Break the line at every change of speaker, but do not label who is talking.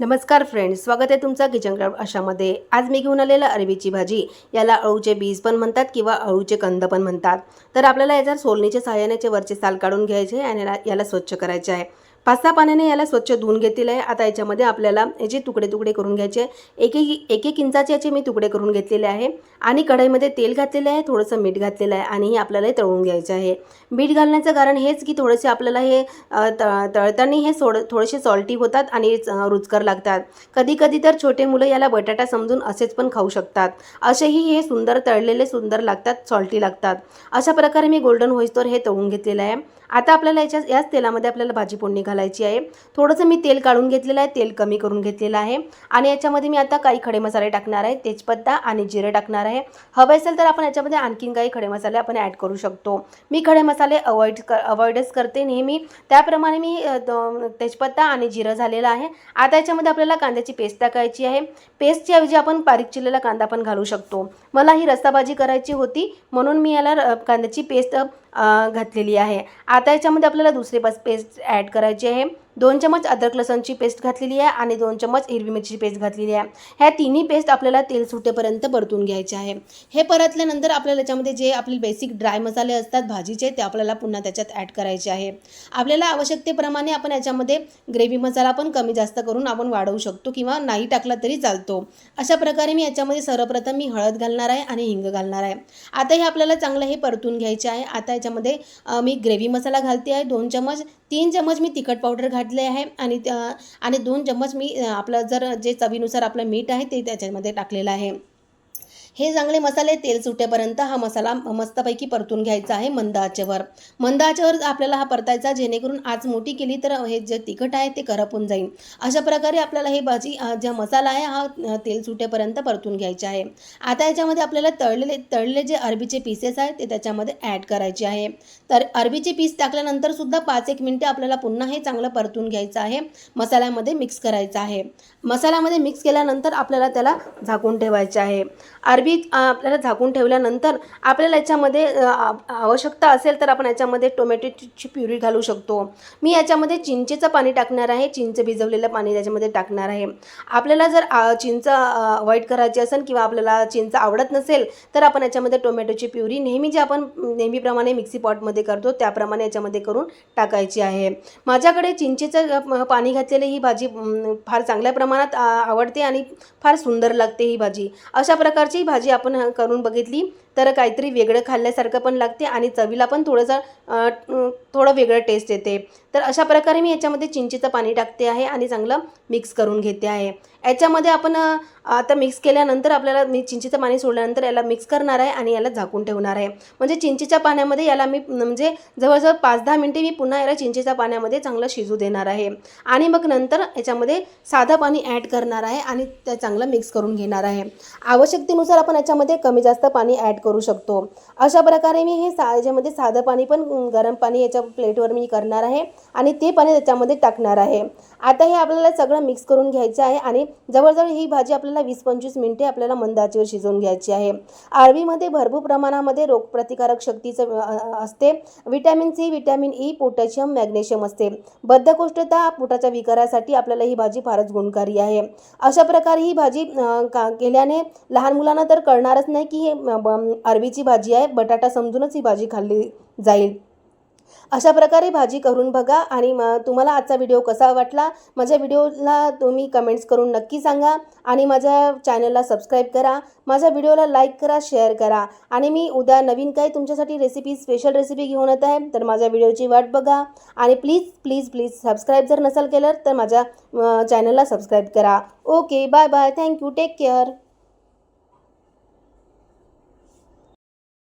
नमस्कार फ्रेंड्स स्वागत आहे तुमचा किचन क्राफ्ट अशामध्ये. आज मी घेऊन आलेलं अरबीची भाजी. याला अळूचे बीज पण म्हणतात किंवा अळूचे कंद पण म्हणतात. तर आपल्याला याच्या सोलणीच्या सहाय्याने वरचे साल काढून घ्यायचे आणि याला- याला स्वच्छ करायचे आहे. पाच सहा पाण्याने याला स्वच्छ धुवून घेतलेलं आहे. आता याच्यामध्ये आपल्याला याचे तुकडे तुकडे करून घ्यायचे एक एक एक एक इंचाचे याचे मी तुकडे करून घेतलेले आहे. आणि कढईमध्ये तेल घातलेलं आहे थोडंसं मीठ घातलेलं आहे आणि हे आपल्याला हे तळून घ्यायचं आहे. मीठ घालण्याचं कारण हेच की थोडेसे आपल्याला हे तळताना हे सोड थोडेसे सॉल्टी होतात आणि रुचकर लागतात. कधी कधी तर छोटे मुलं याला बटाटा समजून असेच पण खाऊ शकतात. असेही हे सुंदर तळलेले सुंदर लागतात सॉल्टी लागतात. अशा प्रकारे मी गोल्डन होईस्तोर हे तळून घेतलेलं आहे. आता आपल्याला याच्या याच तेलामध्ये आपल्याला भाजी फोडणी घालायची आहे. थोडंसं मी तेल काढून घेतलेलं आहे. तेल कमी करून घेतलेलं आहे. आणि याच्यामध्ये मी आता काही खडे मसाले टाकणार आहे. तेजपत्ता आणि जिरे टाकणार आहे. हवे असेल तर आपण याच्यामध्ये आणखीन काही खडे मसाले आपण ॲड करू शकतो. मी खडे मसाले अवॉइड कर अवॉइडच करते नेहमी. त्याप्रमाणे मी तेजपत्ता आणि जिरं झालेलं आहे. आता याच्यामध्ये आपल्याला कांद्याची पेस्ट टाकायची आहे. पेस्टच्या ऐवजी आपण बारीक चिरलेला कांदा पण घालू शकतो. मला ही रस्साभाजी करायची होती. म्हणून मी याला कांद्याची पेस्ट घातलेली आहे. आता याच्यामध्ये आपल्याला दुसरी पेस्ट ॲड करायची आहे दोन चमच अद्रक लसणची पेस्ट घातलेली आहे आणि दोन चमच हिरवी मिरची पेस्ट घातलेली आहे. ह्या तिन्ही पेस्ट आपल्याला तेल सुटेपर्यंत परतून घ्यायचे आहे. हे परतल्यानंतर आपल्याला याच्यामध्ये जे आपले बेसिक ड्राय मसाले असतात भाजीचे ते आपल्याला पुन्हा त्याच्यात ॲड करायचे आहे. आपल्याला आवश्यकतेप्रमाणे आपण याच्यामध्ये ग्रेव्ही मसाला पण कमी जास्त करून आपण वाढवू शकतो किंवा नाही टाकला तरी चालतो. अशा प्रकारे मी याच्यामध्ये सर्वप्रथम मी हळद घालणार आहे आणि हिंग घालणार आहे. आता हे आपल्याला चांगलं हे परतून घ्यायचे आहे. आता याच्यामध्ये मी ग्रेव्ही मसाला घालते आहे. दोन चमच तीन चमच मी तिखट पावडर घातले आहे. आणि त्या- आणि दोन चम्मच मी आपलं जर जे चवीनुसार आपलं मीठ आहे ते त्याच्यामध्ये टाकलेलं आहे. हे चांगले मसाले तेल सुटेपर्यंत हा मसाला मस्तपैकी परतून घ्यायचा आहे मंद आचेवर. मंद आचेवर आपल्याला हा परतायचा जेणेकरून आज मोठी केली तर हे जे तिखट आहे ते करपून जाईल. अशा प्रकारे आपल्याला हे भाजी जे मसाला आहे हा तेल सुटेपर्यंत परतून घ्यायचा आहे. आता याच्यामध्ये आपल्याला तळलेले तळलेले जे अरबीचे पीसेस आहेत ते त्याच्यामध्ये ॲड करायचे आहे. तर अरबीचे पीस टाकल्यानंतर सुद्धा पाच एक मिनटे आपल्याला पुन्हा हे चांगलं परतून घ्यायचं आहे. मसाल्यामध्ये मिक्स करायचं आहे. मसाल्यामध्ये मिक्स केल्यानंतर आपल्याला त्याला झाकून ठेवायचे आहे. अरबी आपल्याला झाकून ठेवल्यानंतर आपल्याला याच्यामध्ये आवश्यकता असेल तर आपण याच्यामध्ये टोमॅटोची प्युरी घालू शकतो. मी याच्यामध्ये चिंचेचं पाणी टाकणार आहे. चिंच भिजवलेलं पाणी त्याच्यामध्ये टाकणार आहे. आपल्याला जर चिंच अवॉइड करायची असेल किंवा आपल्याला चिंच आवडत नसेल तर आपण याच्यामध्ये टोमॅटोची प्युरी नेहमी जे आपण नेहमीप्रमाणे मिक्सी पॉटमध्ये करतो त्याप्रमाणे याच्यामध्ये करून टाकायची आहे. माझ्याकडे चिंचेचं पाणी घातलेली ही भाजी फार चांगल्या प्रमाणात आवडते आणि फार सुंदर लागते ही भाजी. अशा प्रकारची प्रकारची भाजी आपण करून बघितली. तर काहीतरी वेगळं खाल्ल्यासारखं पण लागते आणि चवीला पण थोडंसं थोडं वेगळं टेस्ट येते. तर अशा प्रकारे मी याच्यामध्ये चिंचेचं पाणी टाकते आहे आणि चांगलं मिक्स करून घेते आहे. याच्यामध्ये आपण आता मिक्स केल्यानंतर आपल्याला मी चिंचेचं पाणी सोडल्यानंतर याला मिक्स करणार आहे आणि याला झाकून ठेवणार आहे. म्हणजे चिंचेच्या पाण्यामध्ये याला मी म्हणजे जवळजवळ पाच दहा मिनटे मी पुन्हा याला चिंचेच्या पाण्यामध्ये चांगलं शिजू देणार आहे. आणि मग नंतर याच्यामध्ये साधं पाणी ॲड करणार आहे आणि ते चांगलं मिक्स करून घेणार आहे. आवश्यकतेनुसार आपण याच्यामध्ये कमी जास्त पाणी ॲड करू शकतो. अशा प्रकारे मी हे सा याच्यामध्ये साधं पाणी पण गरम पाणी याच्या प्लेटवर मी करणार आहे आणि ते पाणी त्याच्यामध्ये टाकणार आहे. आता हे आपल्याला सगळं मिक्स करून घ्यायचं आहे आणि जवळजवळ ही भाजी आपल्याला वीस पंचवीस मिनटे आपल्याला मंदाचीवर शिजवून घ्यायची आहे. आळवीमध्ये भरपूर प्रमाणामध्ये रोगप्रतिकारक शक्तीचं असते. Vitamin C vitamin E potassium magnesium असते. बद्धकोष्ठता पोटाच्या विकारासाठी आपल्याला ही भाजी फारच गुणकारी आहे. अशा प्रकारे ही भाजी का केल्याने लहान मुलांना तर कळणारच नाही की हे ब- अरबीची भाजी आहे बटाटा समजूनच ही भाजी खाल्ली जाईल. अशा प्रकारे भाजी करून बघा आणि म तुम्हाला आजचा व्हिडिओ कसा वाटला माझ्या व्हिडिओला तुम्ही कमेंट्स करून नक्की सांगा आणि माझ्या चॅनलला सबस्क्राईब करा माझ्या व्हिडिओला लाईक करा शेअर करा आणि मी उद्या नवीन काही तुमच्यासाठी रेसिपी स्पेशल रेसिपी घेऊन येत आहे तर माझ्या व्हिडिओची वाट बघा आणि प्लीज प्लीज प्लीज सबस्क्राईब जर नसेल केलं तर माझ्या चॅनलला सबस्क्राईब करा. Okay bye bye thank you take care.